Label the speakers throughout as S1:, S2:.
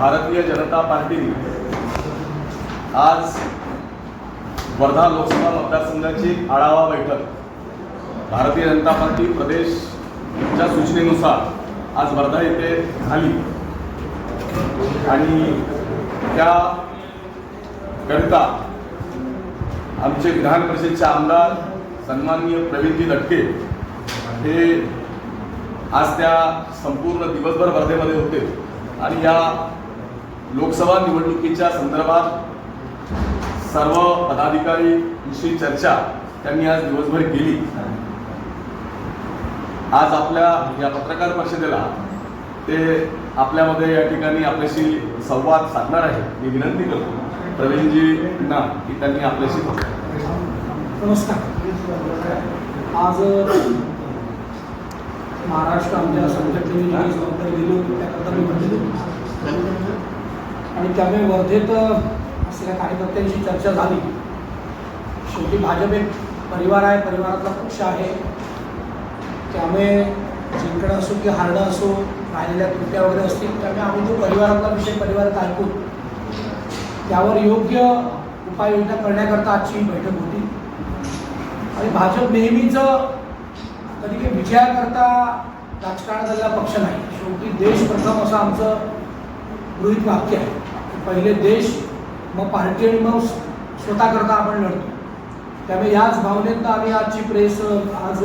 S1: भारतीय जनता पार्टीने आज वर्धा लोकसभा मतदारसंघाची आढावा बैठक. भारतीय जनता पार्टी प्रदेशच्या सूचनेनुसार आज वर्धा येथे झाली. आणि त्याकरिता आमचे विधान परिषदेचे आमदार सन्माननीय प्रवीणजी लटके हे आज त्या संपूर्ण दिवसभर वर्धेमध्ये होते. आणि या लोकसभा निवडणुकीच्या संदर्भात सर्व पदाधिकारींशी चर्चा त्यांनी आज दिवसभर केली. आज आपल्या या पत्रकार परिषदेला ते आपल्यामध्ये या ठिकाणी आपल्याशी संवाद साधणार आहे मी विनंती करतो प्रवीणजींना की त्यांनी आपल्याशी
S2: नमस्कार. आज महाराष्ट्र आमच्या संघटनेने जबाबदारी दिली होती त्याकरता मी म्हणतो आणि त्यामुळे वर्धेत असलेल्या कार्यकर्त्यांशी चर्चा झाली. शेवटी भाजप एक परिवार आहे परिवारातला पक्ष आहे. त्यामुळे जिंकणं असो की हारणं असो राहिलेल्या कृत्या वगैरे असतील त्यामुळे आम्ही तो परिवारातला विषय परिवारात ऐकून त्यावर योग्य उपाययोजना करण्याकरता आजची बैठक होती. आणि भाजप नेहमीच कधी काही विजयाकरता राजकारणात झालेला पक्ष नाही. शेवटी देश प्रथम असं आमचं गृहित वाक्य आहे. पहिले देश मग पार्टी आणि मग स्वतःकरता आपण लढतो. त्यामुळे याच भावनेतनं आम्ही आजची प्रेस आज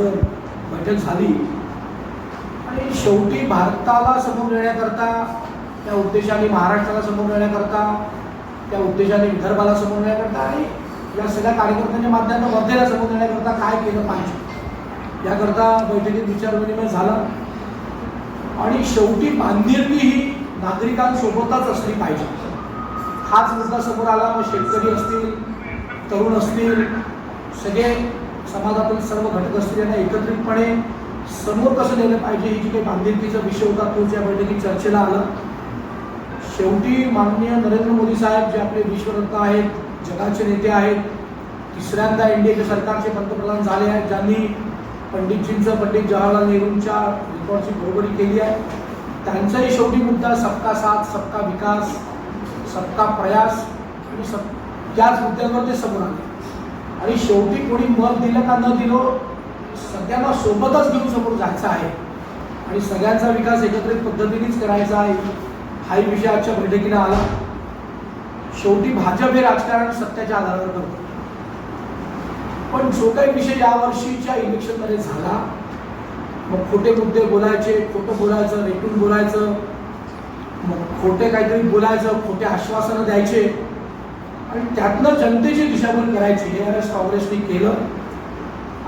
S2: बैठक झाली. आणि शेवटी भारताला समोर नेण्याकरता त्या उद्देशाने महाराष्ट्राला समोर नेण्याकरता त्या उद्देशाने विदर्भाला समोर नेण्याकरता आणि या सगळ्या कार्यकर्त्यांच्या माध्यमातून वर्धेला समोर नेण्याकरता काय केलं पाहिजे याकरता बैठकीत विचारविनिमय झाला. आणि शेवटी बांधिलकी ही नागरिकांसोबतच असली पाहिजे. हाच मुद्दा समोर आला मग शेतकरी असतील तरुण असतील सगळे समाजातील सर्व घटक असतील यांना एकत्रितपणे समोर कसं नेलं पाहिजे ही जी काही बांधिलकीचा विषय होता तोच या बैठकीत चर्चेला आला. शेवटी माननीय नरेंद्र मोदी साहेब जे आपले विश्वरत्न आहेत जगाचे नेते आहेत तिसऱ्यांदा एनडीएच्या सरकारचे पंतप्रधान झाले आहेत ज्यांनी पंडितजींचं पंडित जवाहरलाल नेहरूंच्या रेकॉर्डची बरोबरी केली आहे. त्यांचाही शेवटी मुद्दा सबका साथ सबका विकास सबका प्रयास आणि सब त्याच मुद्द्यांवर ते समोर आले. आणि शेवटी कोणी मत दिलं का न दिलं सगळ्यांना सोबतच घेऊन समोर जायचं आहे. आणि सगळ्यांचा विकास एकत्रित पद्धतीनेच करायचा आहे. हाही विषय आजच्या बैठकीला आला. शेवटी भाजप हे राजकारण सत्याच्या आधारावर करतो. पण जो काही विषय यावर्षीच्या इलेक्शनमध्ये झाला मग खोटे मुद्दे बोलायचे खोटं बोलायचं रेटून बोलायचं मग खोटे काहीतरी बोलायचं खोटे आश्वासनं द्यायचे. आणि त्यातनं जनतेची दिशाभूल करायची हे यावेळेस काँग्रेसने केलं.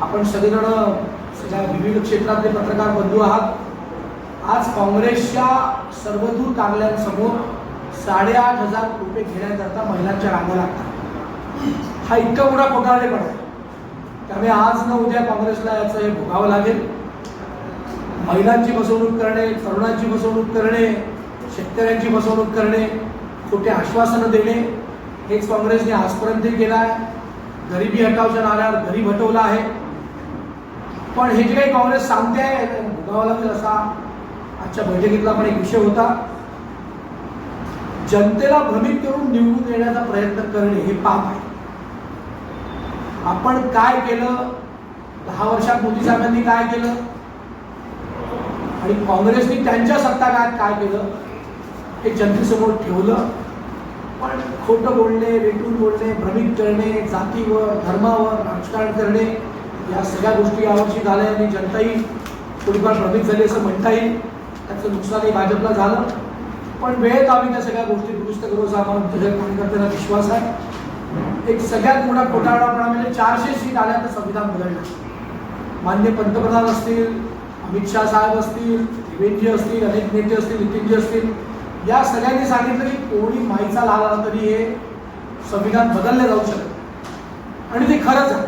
S2: आपण सगळेजण सगळ्या विविध क्षेत्रातले पत्रकार बंधू आहात. आज काँग्रेसच्या सर्वदूर कार्यालयांसमोर साडेआठ हजार रुपये घेण्याकरता महिलांच्या रांगा लागतात. हा इतका मोठा घोटाळेपणा आहे त्यामुळे आज न उद्या काँग्रेसला याचं हे भोगावं लागेल. महिलांची फसवणूक करणे तरुणांची फसवणूक करणे शेतकऱ्यांची फसवणूक करणे खोटे आश्वासनं देणे हेच काँग्रेसने आजपर्यंत केलं आहे. गरिबी हटावच्या नाल्यावर गरीब हटवला आहे. पण हे जे काही काँग्रेस सांगते आहे भोगावं लागेल असा आजच्या बैठकीतला पण एक विषय होता. जनतेला भ्रमित करून निवडून येण्याचा प्रयत्न करणे हे पाप आहे. आपण काय केलं? दहा वर्षात मोदी साहेबांनी काय केलं? आणि काँग्रेसने त्यांच्या सत्ताकाळात काय केलं? हे जनतेसमोर ठेवलं. पण खोटं बोलणे रेटून बोलणे भ्रमित करणे जातीवर धर्मावर राजकारण करणे या सगळ्या गोष्टी यावर्षी झाल्या आणि जनताही थोडीफार भ्रमित झाली असं म्हणता येईल त्याचं नुकसानही भाजपला झालं. पण वेळेत आम्ही त्या सगळ्या गोष्टी दुरुस्त करू असा आम्हाला तुझ्या कार्यकर्त्यांना विश्वास आहे. एक सगळ्यात मोठा खोटाळापणा म्हणजे चारशे सीट आल्या तर संविधान बदललं मान्य पंतप्रधान असतील अमित शाह साहेब असतील त्रिवेदजी असतील अनेक नेते असतील नितीनजी असतील या सगळ्यांनी सांगितलं की कोणी माईचा लाल आला तरी हे संविधान बदललं जाऊ शकत आणि ते खरंच आहे.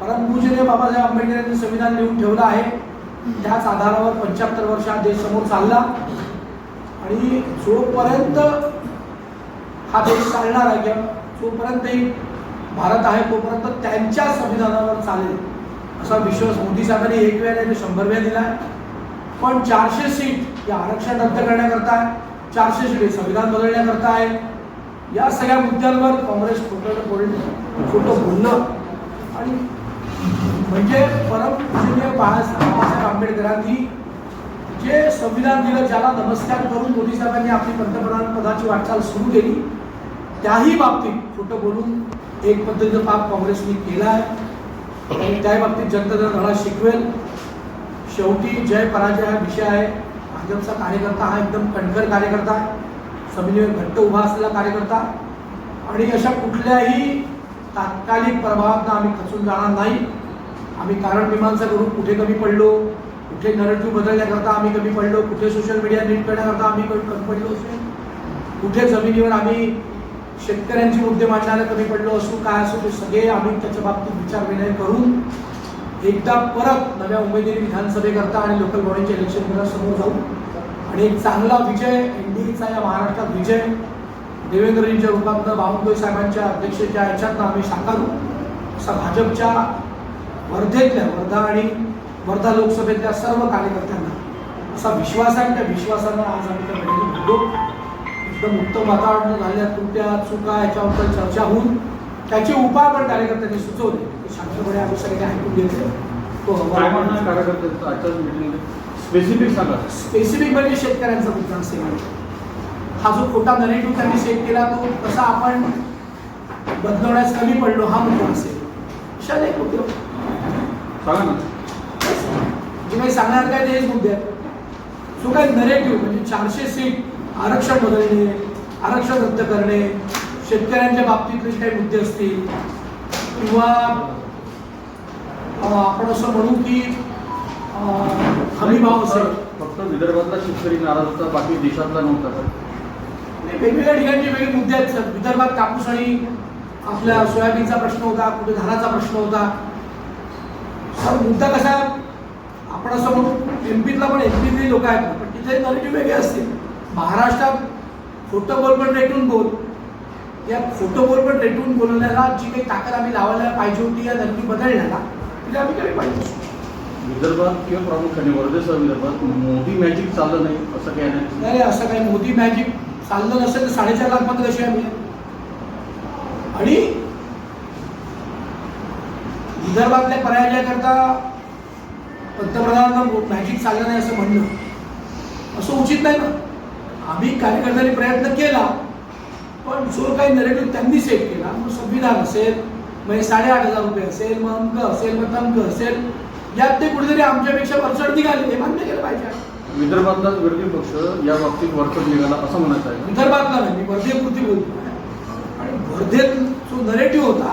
S2: परंतु जे बाबासाहेब आंबेडकर यांनी संविधान लिहून ठेवलं आहे. त्याच आधारावर पंच्याहत्तर वर्ष हा देश समोर चालला. आणि जोपर्यंत हा देश चालणार आहे किंवा जोपर्यंतही भारत आहे तोपर्यंत त्यांच्या संविधानावर चालेल असा विश्वास मोदी साहेबांनी एक वेळा नाही शंभर वेळा दिला आहे पण चारशे सीट या आरक्षण रद्द करण्याकरता चारशे शिडे संविधान बदलण्याकरता आहे. या सगळ्या मुद्द्यांवर काँग्रेस खोटं बोलणं खोटं बोलणं आणि म्हणजे परमपूजनीय बाळासाहेब आंबेडकरांनी जे संविधान दिलं ज्याला नमस्कार करून मोदी साहेबांनी आपली पंतप्रधान पदाची वाटचाल सुरू केली त्याही बाबतीत खोटं बोलून एक पद्धतीचं पाप काँग्रेसने केलं आहे. आणि त्या बाबतीत जनता धडा शिकवेल. शेवटी जय पराजय हा विषय आहे. भाजपचा कार्यकर्ता हा एकदम कणखर कार्यकर्ता आहे जमिनीवर घट्ट उभा असलेला कार्यकर्ता. आणि अशा कुठल्याही तात्कालिक प्रभावातनं आम्ही खचून जाणार नाही. आम्ही कारण मीमांसा करून कुठे कमी पडलो कुठे नरेटिव्ह बदलण्याकरता आम्ही कमी पडलो कुठे सोशल मीडिया नीट करण्याकरता आम्ही कमी कमी पडलो असू कुठे जमिनीवर आम्ही शेतकऱ्यांची मुद्दे मांडण्याला कमी पडलो असू काय असो ते सगळे आम्ही त्याच्या बाबतीत विचार विनय करून एकदा परत नव्या उमेदवारी विधानसभेकरता आणि लोकल बॉडीच्या इलेक्शन समोर जाऊ आणि एक चांगला विजय एनडीएचा या महाराष्ट्रात विजय देवेंद्रजींच्या रूपातनं बावनकुळे साहेबांच्या अध्यक्षाच्या याच्यातनं आम्ही साकारू. असा भाजपच्या वर्धेतल्या वर्धा आणि वर्धा लोकसभेतल्या सर्व कार्यकर्त्यांना असा विश्वास आहे. त्या विश्वासानं आज आम्ही त्या बैठकीत बोललो. एकदम उत्तम वातावरण झाल्या त्रुट्या चुका याच्याबद्दल चर्चा होऊन त्याचे उपाय पण कार्यकर्त्यांनी सुचवले. शांतपणे आम्ही सगळे ऐकून घेतले. तो
S3: काय म्हणणार कार्यकर्त्यांचं आजच्या मीटिंगमध्ये स्पेसिफिक सांगा.
S2: स्पेसिफिक म्हणजे शेतकऱ्यांचा मुद्दा असेल हा जो खोटा नरेटिव्ह त्यांनी सेट केला तो कसा आपण बदलवण्यास कमी पडलो हा मुद्दा असेल. अनेक मुद्दे.
S3: सांगा ना.
S2: जे काही सांगणार काय ते हेच मुद्दे आहेत. जो काही नरेटिव्ह म्हणजे चारशे सीट आरक्षण बदलणे आरक्षण रद्द करणे शेतकऱ्यांच्या बाबतीतले जे काही मुद्दे असतील किंवा आपण असं म्हणू की हमी भाव असेल
S3: फक्त विदर्भातला शेतकरी नाराज होता बाकी देशातला नव्हता
S2: वेगवेगळ्या ठिकाणचे वेगळे मुद्दे आहेत सर. विदर्भात कापूस आणि आपल्या सोयाबीनचा प्रश्न होता कुठे धानाचा प्रश्न होता. सर मुद्दा कसा आहे? आपण असं म्हणू एम पीतला पण एम पीतले लोक आहेत पण तिथे नरेटिव्ह वेगळे असतील महाराष्ट्रात खोटं बोल पण रेटून बोल. या खोटं बोल पण रेटून बोलण्याला जी काही ताकद आम्ही लावायला पाहिजे होती या नक्की बदलण्याला तिला आम्ही केली पाहिजे.
S3: विदर्भात किंवा प्रामुख्याने वर्धेसह विदर्भात मोदी मॅजिक चाललं नाही असं काही नाही
S2: नाही असं काही मोदी मॅजिक चाललं नसेल तर साडेचार लाखमध्ये कशी मिळेल आणि विदर्भातल्या पराजयाकरता पंतप्रधानांना मॅजिक चाललं नाही असं म्हणणं. असं उचित नाही ना. आम्ही कार्यकर्त्यांनी प्रयत्न केला पण जो काही नरेटिव्ह त्यांनी सेट केला मग संविधान असेल हे साडेआठ हजार रुपये. असेल मग अंक असेल मग तंक असेल यात ते कुठेतरी आमच्यापेक्षा वरचढ निघाले. हे मान्य केलं पाहिजे.
S3: विदर्भातलाच विरोधी पक्ष या बाबतीत वरचढ निघाला असं म्हणायचं आहे.
S2: विदर्भातला नाही मी वर्धेपुरती बोलतो. आणि वर्धेत जो नरेटिव्ह होता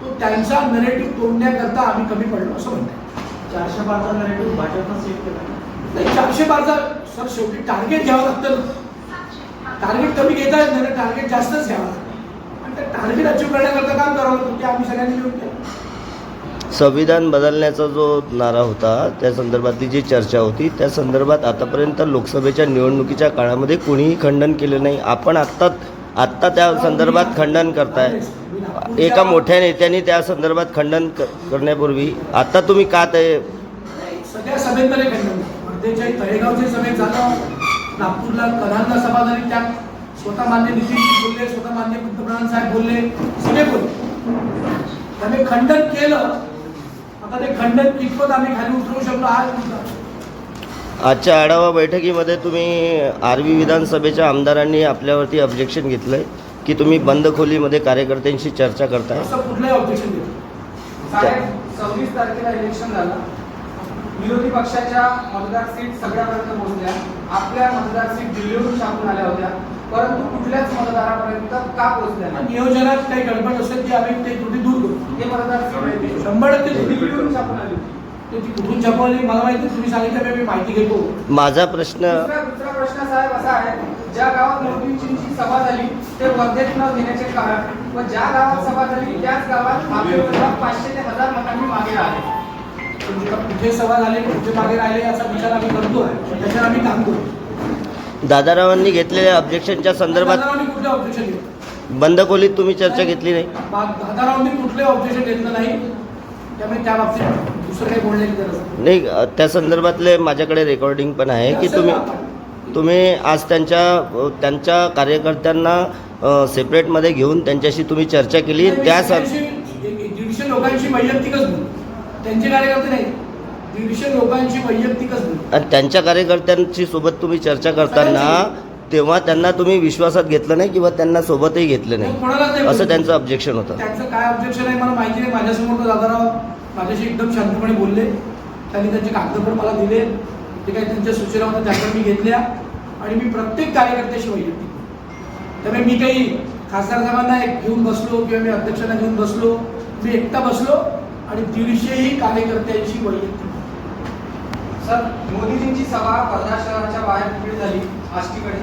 S2: तो त्यांचा नरेटिव्ह तोडण्याकरता आम्ही कमी पडलो असं म्हणताय
S4: चारशे बारचा नरेटिव्ह भाजपनं सेट केला
S2: नाही चारशे बारचा सर शेवटी टार्गेट घ्यावं लागतं. ना टार्गेट कमी घेता येत नाही टार्गेट जास्तच घ्यावं लागतं. ते टार्गेट अचीव करण्याकरता काम करावं लागतं ते आम्ही सगळ्यांनी मिळून केलं.
S5: संविधान बदलण्याचा जो नारा होता त्या संदर्भातली जी चर्चा होती त्या संदर्भात आतापर्यंत लोकसभेच्या निवडणुकीच्या काळामध्ये कुणीही खंडन केलं नाही. आपण आत्ता आत्ता त्या संदर्भात खंडन करताय. एका मोठ्या नेत्यांनी त्या संदर्भात खंडन क- करण्यापूर्वी आता तुम्ही का ते
S2: सगळ्या सभेमध्ये खंडन. झालं. वर्धेच्या तळेगावच्या सभेत झालं. नागपूरला कधानला सभा झाली त्यात स्वतः मान्य नितीनजी बोलले स्वतः मान्य पंतप्रधान साहेब बोलले सगळे बोलले. त्याने खंडन केलं. आता ते खंडन कितपत आम्ही खाली उतरवू हा मुद्दा.
S5: आजच्या आढावा बैठकीमध्ये तुम्ही आर्वी विधानसभेच्या आमदारांनी आपल्यावरती ऑब्जेक्शन घेतलंय की तुम्ही बंद खोलीमध्ये कार्यकर्त्यांशी चर्चा करताय?
S2: असं कुठलंही ऑब्जेक्शन
S4: साहेब सव्वीस तारखेला इलेक्शन झालं. विरोधी पक्षाच्या मतदार सीट सगळ्यापर्यंत पोहोचल्या. आपल्या मतदार सीट दिल्लीवरून छापून आल्या होत्या. परंतु कुठल्याच मतदारापर्यंत का पोहोचल्या नाही?
S2: नियोजनात काही गडबड असेल की आम्ही ते त्रुटी दूर करू.
S4: हे मतदार
S2: शंभर टक्के त्रुटी
S4: आली. होती.
S2: ते ती कुठून छापवली मला माहिती तुम्ही सांगितलं मी माहिती घेतो.
S5: माझा प्रश्न
S4: दुसरा दुसरा प्रश्न साहेब असा आहे ज्या गावात मोदींची सभा झाली ते वर्धेत न घेण्याचे कारण व ज्या गावात सभा झाली त्याच गावात पाचशे ते हजार मतांनी मागे राहिले.
S2: कुठे सभा झाली कुठे मागे राहिले याचा विचार आम्ही करतोय त्याच्यावर आम्ही काम करू.
S5: दादारावांनी घेतलेल्या ऑब्जेक्शनच्या संदर्भात
S2: दादारावांनी कुठले ऑब्जेक्शन घेतलं
S5: बंद खोलीत तुम्ही चर्चा घेतली नाही.
S2: दादारावांनी कुठले ऑब्जेक्शन घेतलं नाही? त्यामुळे त्या बाबतीत दुसरं काही बोलण्याची गरज नाही.
S5: नाही अ, त्या संदर्भातले माझ्याकडे रेकॉर्डिंग पण आहे की तुम्ही. तुम्ही आज त्यांच्या अ, त्यांच्या कार्यकर्त्यांना सेपरेटमध्ये घेऊन त्यांच्याशी तुम्ही चर्चा केली. त्या सं
S2: दीडशे लोकांची वैयक्तिकच बोल त्यांचे कार्यकर्ते नाही दीडशे लोकांची वैयक्तिकच
S5: त्यांच्या कार्यकर्त्यांची सोबत तुम्ही चर्चा करताना तेव्हा त्यांना तुम्ही विश्वासात घेतलं नाही किंवा त्यांना सोबतही घेतलं नाही? असं. त्यांचं ऑब्जेक्शन होतं.
S2: त्यांचं काय ऑब्जेक्शन आहे मला माहिती नाही. माझ्यासमोर दादाराव माझ्याशी एकदम शांतपणे बोलले. त्यांनी त्यांचे कागद पण मला दिले. ते काही त्यांच्या सूचना होत्या त्या पण मी घेतल्या. आणि मी प्रत्येक कार्यकर्त्याशी वैयक्तिक. बोललो. त्यामुळे मी काही खासदार साहेबांना एक घेऊन बसलो किंवा मी अध्यक्षांना घेऊन बसलो. मी एकटा बसलो. आणि दीडशेही कार्यकर्त्यांशी वैयक्तिक.
S4: सर मोदीजींची सभा वर्धा शहराच्या बाहेर तिकडे झाली आष्टीकडे.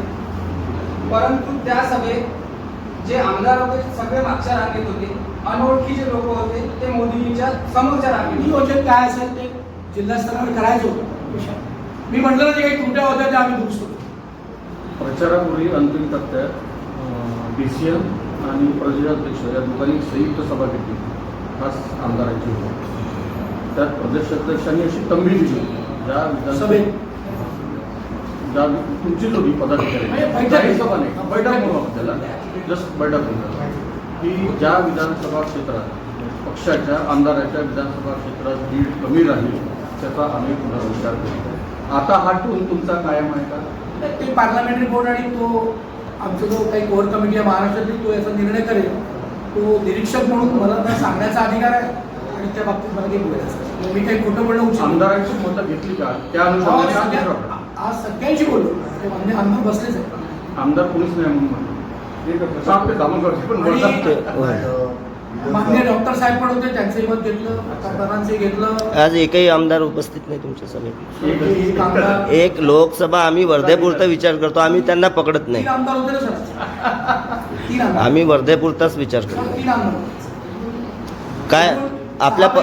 S4: परंतु त्या सभेत जे आमदार होते सगळे मागच्या रांगेत होते. अनोळखी जे लोक होते ते मोदीजींच्या समोरच्या रांगेत होते.
S2: नियोजन काय असेल ते जिल्हा स्तरावर करायचं होतं. मी म्हटलं ना जे काही त्रुट्या होत्या त्या आम्ही दुरुस्त
S3: प्रचारापूर्वी अंतिम टप्प्यात डी सी एम आणि प्रदेशाध्यक्ष या दोघांनी संयुक्त सभा घेतली. खास आमदारांची होती. त्यात प्रदेशाध्यक्षांनी अशी तंबी दिली ज्या
S2: सभेत.
S3: विधानसभेत ज्या तुमचीच होती पदाधिकारी
S2: म्हणजे बैठक.
S3: म्हणू आपण त्याला जस्ट बैठक म्हणतात की ज्या विधानसभा क्षेत्रात पक्षाच्या आमदाराच्या विधानसभा क्षेत्रात लीड कमी राहील त्याचा आम्ही पुनर्विचार करू. आता हा टोन तुमचा कायम आहे का?
S2: ते पार्लमेंटरी बोर्ड आणि तो आमचा जो काही कोर कमिटी आहे महाराष्ट्रातील तो याचा निर्णय करेल. तो निरीक्षक म्हणून मला सांगण्याचा अधिकार आहे. आणि त्या बाबतीत मला काही बोलायचं मी काही खोटं बोलणं उचित.
S3: आमदारांची मतं घेतली का? त्या
S2: आज
S3: अनुषंगाने आज दुसरा
S2: आज सगळ्यांशी बोललो. आमदार बसलेच आहे
S3: प्रश्न. आमदार कोणीच नाही म्हणून.
S2: मान्य डॉक्टर साहेब पण होते त्यांचंही मत घेतलं खासदारांचंही घेतलं.
S5: आज एकही आमदार उपस्थित नाही तुमच्या सभेत.
S2: एक
S5: लोकसभा आम्ही वर्धेपुरता विचार करतो आम्ही त्यांना पकडत नाही.
S2: तीन आमदार होते ना सर? तीन आमदार.
S5: आम्ही वर्धेपुरताच विचार करतो. काय? आपल्या प.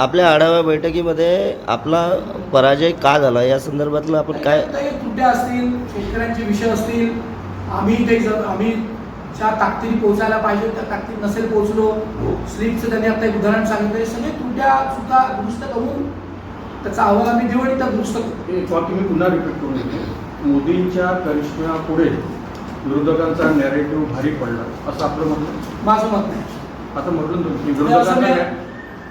S5: आपल्या आढावा बैठकीमध्ये आपला पराजय का झाला? या संदर्भातलं आपण काय
S2: काही त्रुट्या असतील शेतकऱ्यांचे विषय असतील आम्ही जर आम्ही ज्या ताकदीने पोहोचायला पाहिजे त्या ताकदीत नसेल पोहोचलो. स्लिपचं त्यांनी आता एक उदाहरण सांगितलं. हे सगळे त्रुट्या चुका दुरुस्त करून त्याचा अहवाल आम्ही देऊ आणि त्या दुरुस्त करू.
S3: मी पुन्हा रिपीट करून देतो. मोदींच्या करिश्म्यापुढे विरोधकांचा नॅरेटिव्ह भारी पडला. असं आपलं म्हणणं
S2: माझं मत नाही.
S3: आता म्हटलं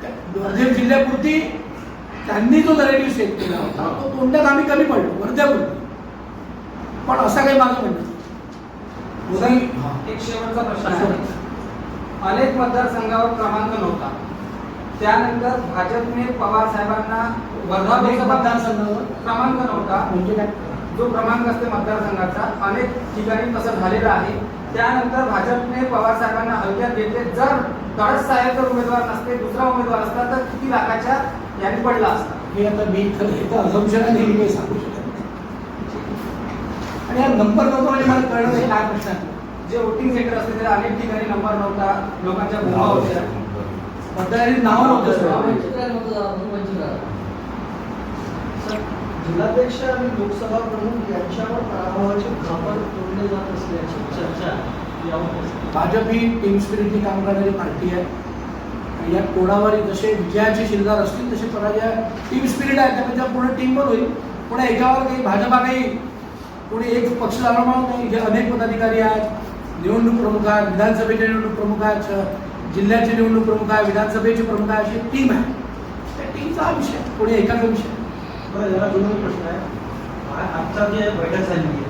S2: त्या वर्धा जिल्ह्यापुरती त्यांनी जो नरेटिव्ह सेट केला होता तो तोंडात आम्ही कमी पडलो वर्ध्यापुरती पण असा काही माझं म्हणणं
S4: एक शेवटचा प्रश्न आहे. अनेक मतदारसंघावर क्रमांक नव्हता. त्यानंतर भाजपने पवार साहेबांना वर्धा
S2: मतदारसंघावर
S4: क्रमांक नव्हता.
S2: म्हणजे काय?
S4: जो क्रमांक असते मतदारसंघाचा अनेक ठिकाणी तसं झालेलं आहे. त्यानंतर भाजपने पवार साहेबांना हलक्यात घेतले. जर तळस साहेब जर उमेदवार नसते दुसरा उमेदवार असता तर किती लाखाच्या याने पडला असता?
S2: हे आता मी हे आहे हे मी काही सांगू शकत. आणि हा नंबर नव्हता म्हणजे मला कळलं नाही काय प्रश्न
S4: जे वोटिंग सेंटर असते त्याला अनेक ठिकाणी नंबर नव्हता लोकांच्या भूमा होत्या.
S2: मतदारांनी नाव नव्हतं सर
S6: जिल्हाध्यक्ष आणि लोकसभा प्रमुख यांच्यावर पराभवाचे खापर तोडले जात असल्याची चर्चा यावर
S2: भाजप ही टीम स्पिरिटनी काम करणारी पार्टी आहे. या कोणावरही जसे विजयाचे शिरदार असतील तसे पराजय टीम स्पिरिट आहे त्यामध्ये त्या पूर्ण टीमवर होईल. पुन्हा एकावर काही भाजपा काही कोणी एक पक्ष झाला म्हणून नाही. इथे अनेक पदाधिकारी आहेत. निवडणूक प्रमुख आहेत विधानसभेचे निवडणूक प्रमुख आहेत जिल्ह्याचे निवडणूक प्रमुख आहे विधानसभेचे प्रमुख आहे अशी टीम आहे. त्या टीमचा हा विषय कोणी एकाचा विषय
S6: याला दोन प्रश्न आहे. आजचा जे बैठक झाली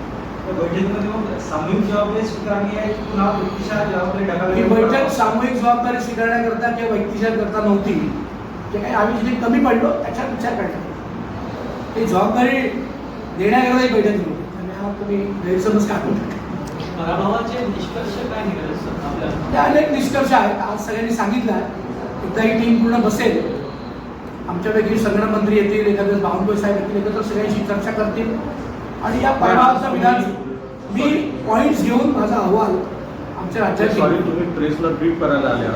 S6: त्या बैठकीमध्ये मग सामूहिक जबाबदारी स्वीकारणी आहे की पुन्हा व्यक्तिशः जबाबदारी
S2: ही
S6: टाकावी
S2: बैठक सामूहिक जबाबदारी स्वीकारण्याकरता किंवा व्यक्तिशा करता नव्हती. जे काही आम्ही जिथे कमी पडलो त्याच्यात विचार करण्यात ही जबाबदारी देण्याकरता ही बैठक नव्हती आणि हा तुम्ही गैरसमज काढू शकता
S6: पराभवाचे निष्कर्ष काय निघाले सर आपल्याला?
S2: ते अनेक निष्कर्ष आहेत. आज सगळ्यांनी सांगितलं आहे. एकदा ही टीम पूर्ण बसेल आमच्यापैकी संगणक मंत्री येतील एखाद्या बावनकुळे साहेब येतील एकत्र सगळ्यांशी चर्चा करतील. आणि या पराभवाचं विधान मी पॉईंट्स घेऊन माझा अहवाल आमच्या राज्यात
S3: तुम्ही प्रेसला ब्रीफ करायला आले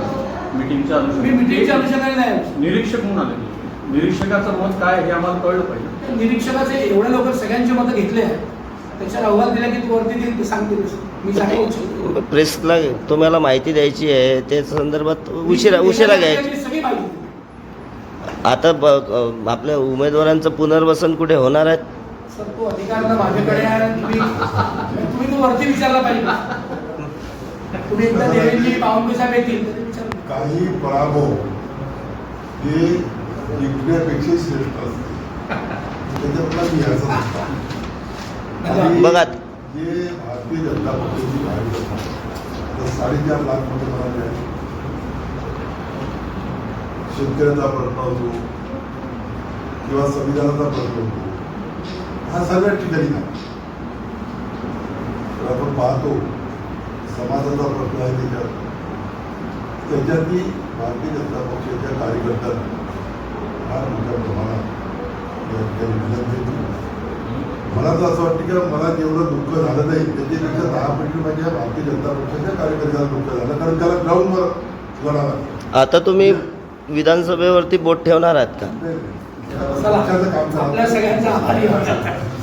S3: मीटिंगच्या
S2: मी मिटिंगच्या अनुषंगाने नाही.
S3: निरीक्षक म्हणून आले. निरीक्षकाचं मत काय हे आम्हाला कळलं पाहिजे.
S2: निरीक्षकाचे एवढ्या लवकर सगळ्यांची मतं घेतले आहेत त्याच्यावर अहवाल दिला की तू वरती देईल ते सांगतील. मी सांगू.
S5: प्रेसला तुम्हाला माहिती द्यायची आहे त्या संदर्भात उशिरा उशिरा घ्यायची.
S2: सगळी माहिती.
S5: आता ब आपल्या उमेदवारांचं पुनर्वसन कुठे होणार आहे?
S2: सर तो अधिकार ना माझ्याकडे आहे आणि तुम्ही तुम्ही तो वरती विचारला पाहिजे. तुम्ही एकदा देवेंद्रजी बावनकुळे साहेब येतील तर ते विचारू
S7: काही पराभव हे जिंकण्यापेक्षा श्रेष्ठ असते. त्याच्यातला मी असं म्हणतो. आणि
S5: बघा.
S7: जे भारतीय जनता पक्षाची तर साडेचार लाख मला मिळाले शेतकऱ्याचा प्रश्न असो किंवा संविधानाचा प्रश्न असो हा सगळ्या ठिकाणी नाही. आपण पाहतो समाजाचा प्रश्न आहे त्याच्यात. त्याच्यातही भारतीय जनता पक्षाच्या कार्यकर्त्यांना फार मोठ्या प्रमाणात या ठिकाणी मदत मिळते मला तर असं वाटतं की मला जेवढं दुःख झालं नाही त्याच्यापेक्षा दहा पटी माझ्या भारतीय जनता पक्षाच्या कार्यकर्त्यांना दुःख झालं. कारण त्याला ग्राउंडवर लढावं.
S5: आता तुम्ही विधानसभेवरती बोट ठेवणार आहात का?
S2: आपल्या सगळ्यांचा आभारी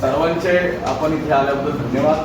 S1: सर्वांचे आपण इथे आल्याबद्दल धन्यवाद.